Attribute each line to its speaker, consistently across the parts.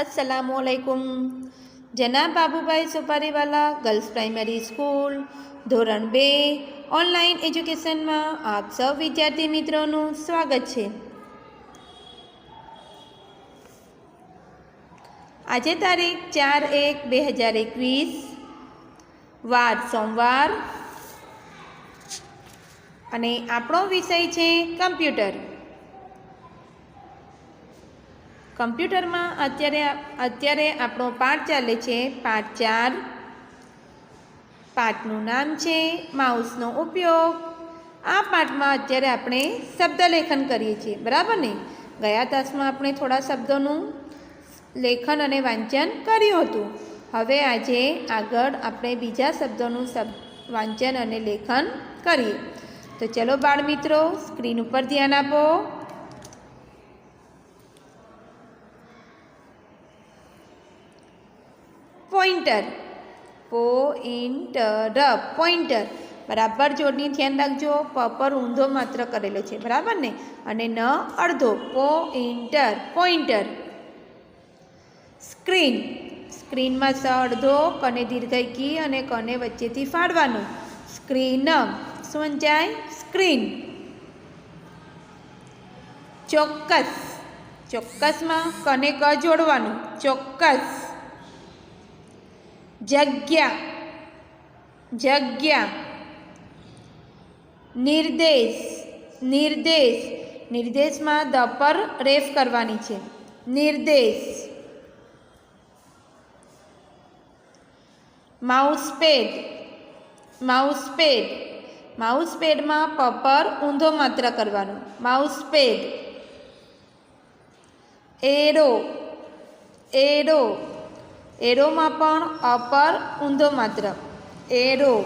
Speaker 1: અસલામુઅલૈકુમ જના Babubhai Suparivala girls primary school ધોરણ બે online એજ્યુકેશનમાં આપ સૌ વિદ્યાર્થી મિત્રોનું સ્વાગત છે. આજે તારીખ ચાર એક બે હજાર એકવીસ, વાર સોમવાર. અને આપણો વિષય છે કમ્પ્યુટર. કમ્પ્યુટરમાં અત્યારે અત્યારે આપણો પાઠ ચાલે છે, પાઠ ચાર. પાઠનું નામ છે, માઉસનો ઉપયોગ. આ પાઠમાં અત્યારે આપણે શબ્દલેખન કરીએ છીએ, બરાબર ને? ગયા તાસમાં આપણે થોડા શબ્દોનું લેખન અને વાંચન કર્યું હતું. હવે આજે આગળ આપણે બીજા શબ્દોનું શબ્દ વાંચન અને લેખન કરીએ. તો ચલો બાળ મિત્રો સ્ક્રીન ઉપર ધ્યાન આપો. પોઈન્ટર. Pointer pointer. બરાબર જોડની ધ્યાન રાખજો. પ પર ઊંધો માત્ર કરેલો છે. બરાબર ને? અને ન અડધો. Pointer pointer. સ્ક્રીન. સ્ક્રીનમાં સ અડધો, કને દીર્ઘઈ કી અને કને વચ્ચેથી ફાડવાનું. સ્ક્રીન. શું વંચાય સ્ક્રીન. ચોક્કસ. ચોક્કસમાં કને ક જોડવાનું? ચોક્કસ. જગ્યા જગ્યા, નિર્દેશ નિર્દેશ. નિર્દેશમાં દ પર રેફ કરવાની છે. નિર્દેશ. માઉસપેડ માઉસપેડ. માઉસપેડમાં પેડ પ પર ઊંધો માત્ર કરવાનો. Mouse pad arrow arrow. એરોમાં પણ અપર ઊંધો માત્ર. એરો.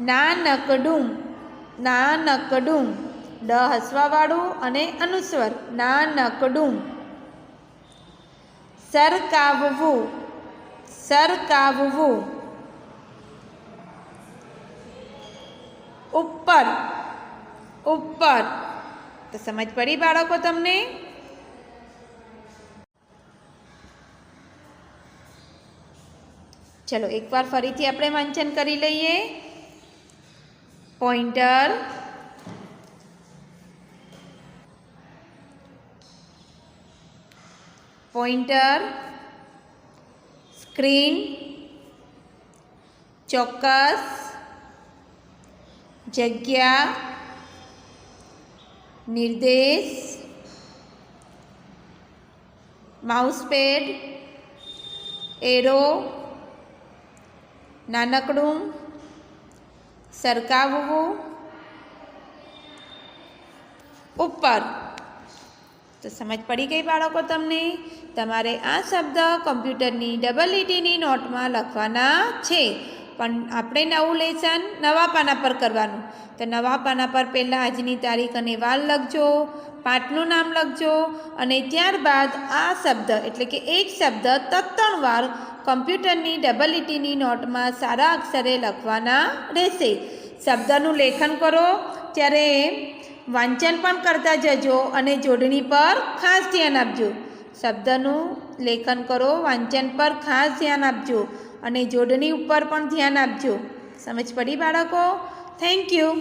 Speaker 1: નાનકડું નાનકડું ડ હસવાવાળું અને અનુસ્વર. નાનકડું સરકાવવું. સરકાવવું. ઉપર. ઉપર. તો સમજ પડી બાળકો તમને? ચલો એકવાર ફરીથી આપણે વાંચન કરી લઈએ પોઈન્ટર પોઈન્ટર સ્ક્રીન ચોક્કસ જગ્યા નિર્દેશ માઉસપેડ એરો નાનકડું, સરકાવવું, ઉપર. તો સમજ પડી ગઈ બાળકો તમને? તમારે આ શબ્દ કમ્પ્યુટરની ડબલ લીટીની નોટમાં લખવાના છે. પણ આપણે નવું લેસન નવા પાના પર કરવાનું. તો નવા પાના પર પહેલાં આજની તારીખ અને વાલ લખજો, પાઠનું નામ લખજો અને ત્યારબાદ આ શબ્દ એટલે કે એક શબ્દ તત્તણ વાર કમ્પ્યુટરની ડબલ ઇટીની નોટમાં સારા અક્ષરે લખવાના રહેશે. શબ્દનું લેખન કરો, ત્યારે વાંચન પણ કરતા જજો અને જોડણી પર ખાસ ધ્યાન આપજો. શબ્દનું લેખન કરો, વાંચન પર ખાસ ધ્યાન આપજો. અને જોડણી ઉપર પણ ધ્યાન આપજો. સમજ પડી બાળકો? Thank you